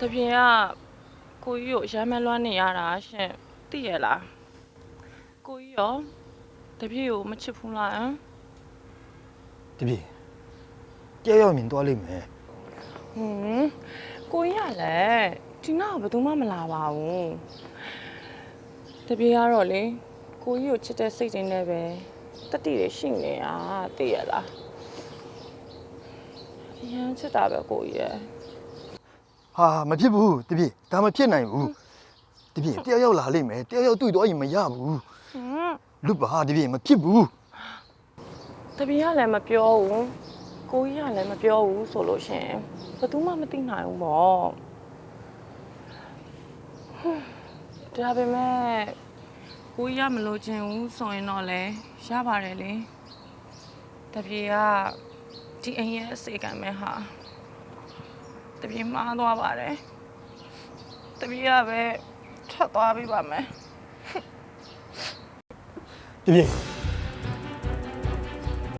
တပြင်းကကိုကြီးကိုရမ်းမလွမ်းနေရတာရှင်သိရလားကိုကြီးရောတပြင်းကိုမချစ်ဘူးလားဟမ်တပြေတယောက်ယောက်မြင်သွားလိမ့်မယ်ဟွန်းကိုကြီးကလည်းဒီနောက်ကဘယ်သူမှမလာပါဘူးတပြင်းကတော့လေကိုကြီးကိုချစ်တဲ့စိတ်တွေနဲ့ပဲတတိတွေရှိနေတာသိရလားအရန်ချစ်တာပဲကိုကြီးရဲ့ ဟာမဖြစ်ဘူးတပြေဒါမဖြစ်နိုင်ဘူးတပြေတယောက်ယောက်လာလိမ့်မယ်တယောက်ယောက်တွေ့တော့ရင်မရဘူးဟွန်းလွတ်ပါတပြေမဖြစ်ဘူးတပီးကလည်းမပြောဘူးကိုကြီးကလည်းမပြောဘူးဆိုလို့ရှရင်ဘယ်သူမှမသိနိုင်ဘူးပေါ့ဟွန်းဒါပေမဲ့ကိုကြီးကမလို့ချင်ဘူးဆိုရင်တော့လေရပါတယ်လေတပီးကဒီအိမ်ရဲ့အစေကံပဲဟာ တပီးမှားသွားပါတယ်တပီးကပဲထွက်သွားပြီပါမယ်တပြေ